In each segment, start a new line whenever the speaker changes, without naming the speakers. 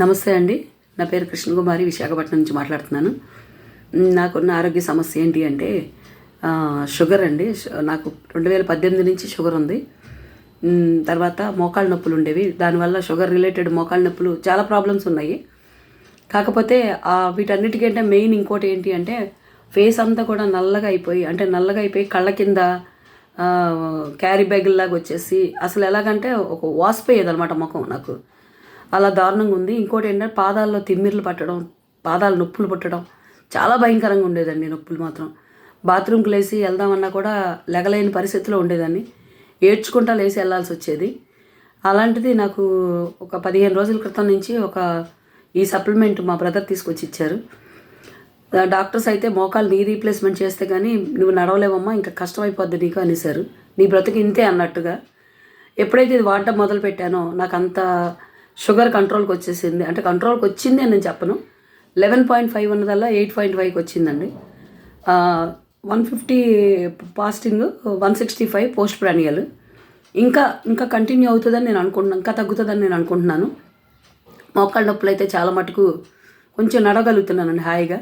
నమస్తే అండి. నా పేరు కృష్ణకుమారి విశాఖపట్నం నుంచి మాట్లాడుతున్నాను. నాకున్న ఆరోగ్య సమస్య ఏంటి అంటే షుగర్ అండి. షు- నాకు రెండు వేల పద్దెనిమిది నుంచి షుగర్ ఉంది. తర్వాత మోకాళ్ళ నొప్పులు ఉండేవి. దానివల్ల షుగర్ రిలేటెడ్ మోకాళ్ళ నొప్పులు చాలా ప్రాబ్లమ్స్ ఉన్నాయి. కాకపోతే వీటన్నిటికంటే మెయిన్ ఇంకోటి ఏంటి అంటే ఫేస్ అంతా కూడా నల్లగా అయిపోయి అంటే నల్లగా అయిపోయి కళ్ళ కింద క్యారీ బ్యాగ్ లాగా వచ్చేసి అసలు ఎలాగంటే ఒక వాసిపోయేది అనమాట ముఖం నాకు. అలా దారుణంగా ఉంది. ఇంకోటి ఏంటంటే పాదాల్లో తిమ్మిర్లు పట్టడం పాదాలు నొప్పులు పుట్టడం చాలా భయంకరంగా ఉండేదండి నొప్పులు మాత్రం. బాత్రూమ్కి లేచి వెళ్దామన్నా కూడా లెగలేని పరిస్థితిలో ఉండేదాన్ని. ఏడ్చుకుంటా లేచి వెళ్ళాల్సి వచ్చేది. అలాంటిది నాకు ఒక పదిహేను రోజుల క్రితం నుంచి ఒక ఈ సప్లిమెంట్ మా బ్రదర్ తీసుకొచ్చి ఇచ్చారు. డాక్టర్స్ అయితే మోకాలు నీ రీప్లేస్మెంట్ చేస్తే కానీ నువ్వు నడవలేవమ్మా ఇంకా కష్టమైపోద్ది నీకు అనేసారు నీ బ్రతుకు ఇంతే అన్నట్టుగా. ఎప్పుడైతే ఇది వాడటం మొదలు పెట్టానో నాకు అంత షుగర్ కంట్రోల్కి వచ్చేసింది. అంటే కంట్రోల్కి వచ్చింది అని నేను చెప్పను. లెవెన్ పాయింట్ ఫైవ్ ఉన్నదల్లా ఎయిట్ పాయింట్ ఫైవ్కి వచ్చిందండి. One fifty fasting one sixty five post ప్రాణియల్. ఇంకా ఇంకా కంటిన్యూ అవుతుందని నేను అనుకుంటున్నాను ఇంకా తగ్గుతుందని నేను అనుకుంటున్నాను. మోకాళ్ళ నొప్పులు అయితే చాలా మటుకు కొంచెం నడగలుగుతున్నానండి హాయిగా.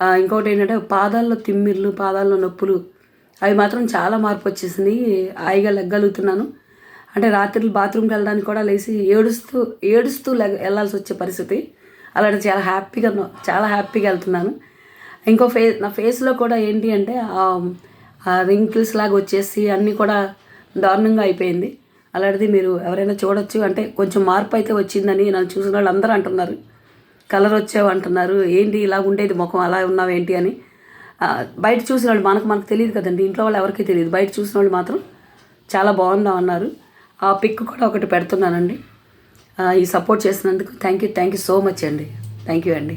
ఇంకొకటి ఇంకోటి ఏంటంటే పాదాల్లో తిమ్మిర్లు పాదాల్లో నొప్పులు అవి మాత్రం చాలా మార్పు వచ్చేసింది హాయిగా లెగ్గలుగుతున్నాను. అంటే రాత్రులు బాత్రూమ్కి వెళ్ళడానికి కూడా లేచి ఏడుస్తూ ఏడుస్తూ వెళ్ళాల్సి వచ్చే పరిస్థితి. అలాంటి చాలా హ్యాపీగా ఉన్న- చాలా హ్యాపీగా వెళ్తున్నాను. ఇంకో ఫే నా ఫేస్లో కూడా ఏంటి అంటే ఆ రింకిల్స్ లాగా వచ్చేసి అన్నీ కూడా దారుణంగా అయిపోయింది. అలాంటిది మీరు ఎవరైనా చూడొచ్చు. అంటే కొంచెం మార్పు అయితే వచ్చిందని నన్ను చూసిన వాళ్ళు అందరూ అంటున్నారు. కలర్ వచ్చావు అంటున్నారు. ఏంటి ఇలా ఉండేది ముఖం అలా ఉన్నావు ఏంటి అని. బయట చూసిన వాళ్ళు మనకు మనకు తెలియదు కదండి. ఇంట్లో వాళ్ళు ఎవరికీ తెలియదు. బయట చూసిన వాళ్ళు మాత్రం చాలా బాగుందాం అన్నారు. ఆ పిక్ కూడా ఒకటి పెడుతున్నానండి. ఈ సపోర్ట్ చేసినందుకు thank you thank you so much అండి. థ్యాంక్ యూ అండి.